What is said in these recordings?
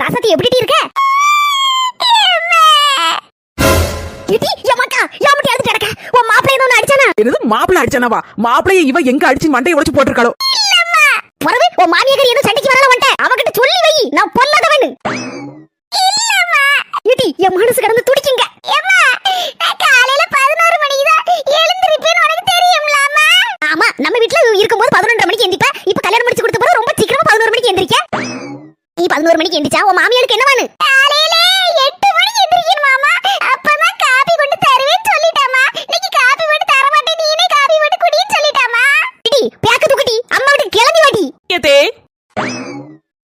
ரசத்தி எப்படி இருக்க? இடி எமக்கா எமட்டி அழுது கிடக்க. உன் மாப்பிள்ளை ஒண்ணு அடிச்சானா? என்னது மாப்பிள்ள அடிச்சானவா? மாப்பிளைய இவ எங்க அடிச்சு மண்டையை உடைச்சு போட்டிருக்காளோ? பிறகு உன் மாமியார் ஏதோ சண்டைக்கு வரல வந்துட்டேன் அவகிட்ட சொல்லி வை நான் பொல்லாதவனு இடி என் மனசு கடந்து துடிக்குங்க. காலையில பதினோரு மணிக்கு தான் எழுந்திருப்பேன்னு உனக்கு தெரியும்ல ஆமா நம்ம வீட்ல இருக்கும்போது பதினொன்றரை மணிக்கு எந்திப்ப. எந்திரிச்சா உன் மாமியாருக்கு என்னவானு காலையில எட்டு மணிக்கு எந்திரிக்கணும் மாமா. அப்பதான் காபி கொண்டு தருவேன்னு சொல்லிட்டாமா இன்னைக்கு காபி போட்டு தர மாட்டேன் நீனே காபி போட்டு குடின்னு சொல்லிட்டாமா இடி பேக்க தூக்குடி அம்மா வீட்டுக்கு கிளம்பி வாடி.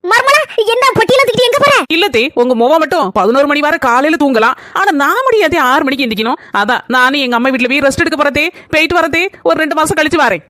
மர்மலா என்ன பொட்டியில தூக்கிட்டு எங்க போற? இல்லத்தே உங்க மொவ மட்டும் பதினோரு மணி வரை காலையில தூங்கலாம். ஆனா நான் முடியாதே ஆறு மணிக்கு எந்திக்கணும்? அதான் நானும் எங்க அம்மா வீட்டுல போய் ரெஸ்ட் எடுக்க போறதே போயிட்டு வரதே ஒரு ரெண்டு மாசம் கழிச்சு வரேன்.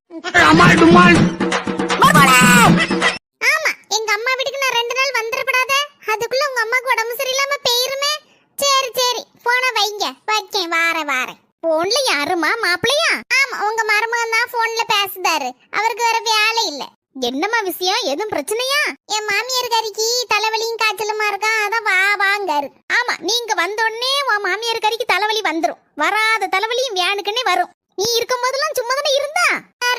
எங்க அம்மா வீட்டுக்கு நான் ரெண்டு நாள் வந்துடப்படாத அதுக்குள்ள உங்க அம்மாக்கு உடம்பு சரியில்லாம போயிருமே. சரி சரி. போன வைங்க. வைக்கேன். வாரேன் வாரேன். போன்ல யாருமா மாப்பிள்ளையா? ஆமா உங்க மருமகன் தான் போன்ல பேசுதாரு. அவருக்கு வேற வேலை இல்ல. என்னம்மா விஷயம்? எதுவும் பிரச்சனையா? என் மாமியார் கறிக்கு தலைவலியும் காய்ச்சலுமா இருக்கா? அதான் வா வாங்காரு. ஆமா நீங்க வந்த உடனே உன் மாமியார் கறிக்கு தலைவலி வந்துரும். வராத தலைவலியும் வேணுக்குன்னே வரும். நீ இருக்கும் போதெல்லாம் சும்மா தானே இருந்தா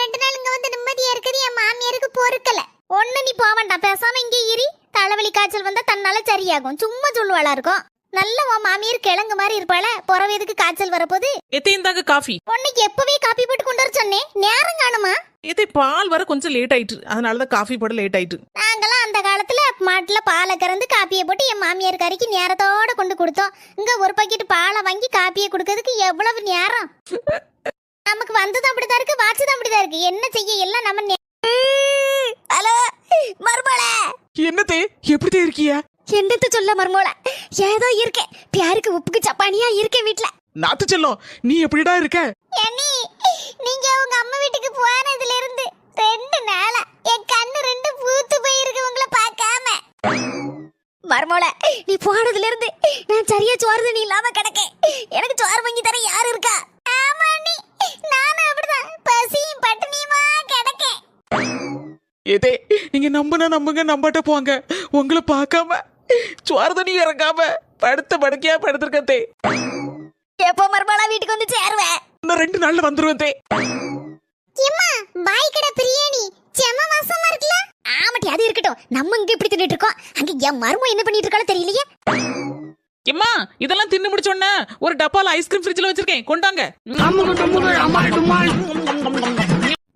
ரெண்டு நாள் இங்க வந்து நிம்மதியா இருக்குது என் மாமியாருக்கு பொறுக்கல. ஒண்ணு நீ போ வேண்டாம் பேசாம இங்கே இரி தலைவலி காய்ச்சல் வந்தா தன்னால சரியாகும். சும்மா சொல்லுவாளா இருக்கும். நல்ல உன் மாமியார் கிழங்கு மாதிரி இருப்பாள. புறவு எதுக்கு காய்ச்சல் வரப்போகுது? எத்தையும் தாங்க காஃபி. உன்னைக்கு எப்பவே காப்பி போட்டு கொண்டு வர சொன்னேன். நேரம் காணுமா? எத்தை பால் வர கொஞ்சம் லேட் ஆயிட்டு. அதனாலதான் காஃபி போட லேட் ஆயிட்டு. நாங்களாம் அந்த காலத்துல மாட்டுல பாலை கறந்து காப்பியை போட்டு என் மாமியார் கறிக்கு நேரத்தோட கொண்டு கொடுத்தோம். இங்க ஒரு பாக்கெட் பாலை வாங்கி காப்பியை கொடுக்கறதுக்கு எவ்வளவு நேரம்? நமக்கு வந்ததும் அப்படிதான் இருக்கு வாட்சதும் அப்படிதான் இருக்கு. என்ன செய்ய? எல்லாம் நம்ம நே- ஹலோ மருமலை என்னத்தே எப்படி இருக்கியா? என்னத்த சொல்ல மருமோல ஏதோ இருக்கேன் பியாருக்கு உப்புக்கு சப்பானியா இருக்கேன் வீட்ல. நாத்து செல்லம் நீ எப்படிடா இருக்க? அண்ணி நீங்க உங்க அம்மா வீட்டுக்கு போனதுல இருந்து ரெண்டு நாளா என் கண்ணு ரெண்டு பூத்து போயிருக்கு உங்களை பார்க்காம. மருமோல நீ போனதுல இருந்து நான் சரியா சோறு தண்ணி இல்லாம கிடக்கேன். எனக்கு சோறு வாங்கி தர யாரு இருக்கா? நம்புனா நம்புங்க நம்பாட்ட போங்க. உங்களை பார்க்காம சுவார தண்ணி இறக்காம படுத்த படுக்கையா படுத்திருக்கத்தே எப்போ மருமலா வீட்டுக்கு வந்து சேருவேன் இன்னும் ரெண்டு நாள்ல வந்துருவேன் தே. எம்மா பாய் கடை பிரியாணி செம வாசமா இருக்குல்ல? ஆமாட்டி அது இருக்கட்டும். நம்ம இங்க இப்படி தின்னுட்டு இருக்கோம். அங்க என் மருமம் என்ன பண்ணிட்டு இருக்காளோ தெரியலையே. எம்மா இதெல்லாம் தின்னு முடிச்சோன்ன ஒரு டப்பால ஐஸ்கிரீம் ஃப்ரிட்ஜ்ல வச்சிருக்கேன். கொண்டாங்க.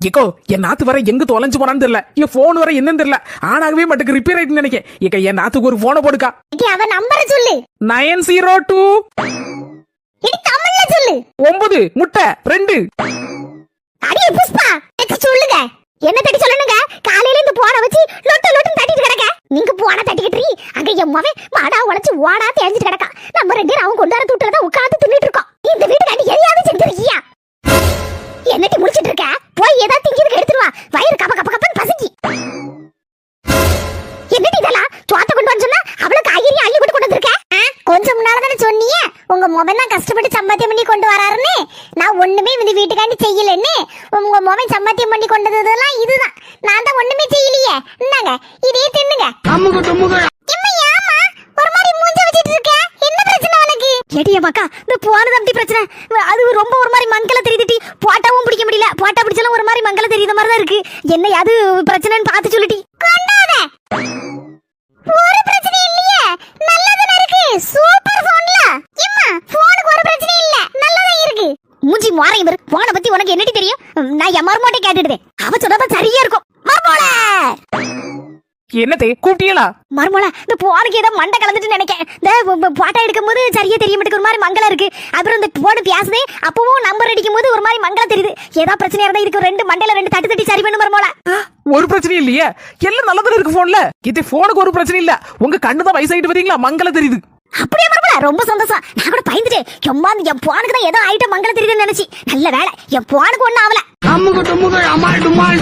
ஏக்கோ என் நாத்து வர எங்க தொலைஞ்சு போனான்னு தெரியல. என் போன் வர என்னன்னு தெரியல. ஆனாகவே மட்டுக்கு ரிப்பேர் ஆயிட்டு நினைக்கேன். ஏக்கா என் நாத்துக்கு ஒரு போனை போடுக்கா. அவ நம்பரை சொல்லு. Nine zero two. தமிழ்ல சொல்லு. ஒன்பது முட்டை ரெண்டு. அடியே புஷ்பா சொல்லுங்க? என்ன தட்டி சொல்லணுங்க? காலையில இந்த போன வச்சு லொட்டு லொட்டு தட்டிட்டு கிடக்க. நீங்க போன தட்டிக்கிட்டு. அங்க என் மவன் மாடா உழைச்சு ஓடா தேஞ்சிட்டு கிடக்கா நம்ம ரெண்டு பேரும் அவன் கொண்டாட உங்க மொபைல் தான் கஷ்டப்பட்டு சம்பாத்தியம் பண்ணி கொண்டு வராருன்னு? நான் ஒண்ணுமே இந்த வீட்டுக்காண்டி செய்யலன்னு? உங்க மொபைல் சம்பாத்தியம் பண்ணி கொண்டு வந்ததெல்லாம் இதுதான். நான் தான் ஒண்ணுமே செய்யலையே. இந்தாங்க இதையே தின்னுங்க? ஒரு மாதிரி மூஞ்ச வச்சிட்டு இருக்க? என்ன பிரச்சனை உனக்கு? ஏடிய மக்கா இந்த போனது அப்படி பிரச்சனை. அது ரொம்ப ஒரு மாதிரி மங்கள தெரியுதுட்டி போட்டாவும் பிடிக்க முடியல. போட்டா பிடிச்சாலும் ஒரு மாதிரி மங்கள தெரியுத மாதிரி தான் இருக்கு. என்ன அது பிரச்சனைன்னு பார்த்து சொல்லிட்டி கொண்டாத ஒரு பிரச்சனை இல்லையே நல்லதானே இருக்கு சூப்பர் போன்ல எம்மா போனுக்கு ஒரு பிரச்சனை இல்ல நல்லதா இருக்கு மூஞ்சி மாறி இவர் போனை பத்தி உனக்கு என்னடி தெரியும்? நான் என் மருமோட்டை கேட்டுடுதேன். அவ சொல்றதா சரியா இருக்கும். மருமோள என்னத்தே கூப்பிட்டீங்களா மருமோள இந்த போனுக்கு ஏதோ மண்டை கலந்துட்டு நினைக்கேன். இந்த போட்டோ எடுக்கும் போது சரியா தெரிய மாட்டேங்குது ஒரு மாதிரி மங்களம் இருக்கு. அப்புறம் இந்த போன் பேசுதே அப்பவும் நம்பர் அடிக்கும் போது ஒரு மாதிரி மங்களம் தெரியுது. ஏதோ பிரச்சனையா இருந்தா இதுக்கு ரெண்டு மண்டையில ரெண்டு தட்டு தட்டி சரி பண்ணு மருமோள ஒரு பிரச்சனையும் இல்லையே. எல்லாம் நல்லதானே இருக்கு போன்ல இது போனுக்கு ஒரு பிரச்சனை இல்ல. உங்க கண்ணு தான் வயசாயிட்டு வரீங்களா? மங்களம் தெரியுது. அப்படியே மருமல ரொம்ப சந்தோஷம். நான் கூட பயந்துட்டேன். சும்மா என் போனுக்கு தான் ஏதோ ஆயிட்ட மங்களம் தெரியுதுன்னு நினைச்சு. நல்ல வேலை என் போனுக்கு ஒண்ணும் ஆகல அம்முக்கு டும்முக்கு அம்மாள் டும்மாள்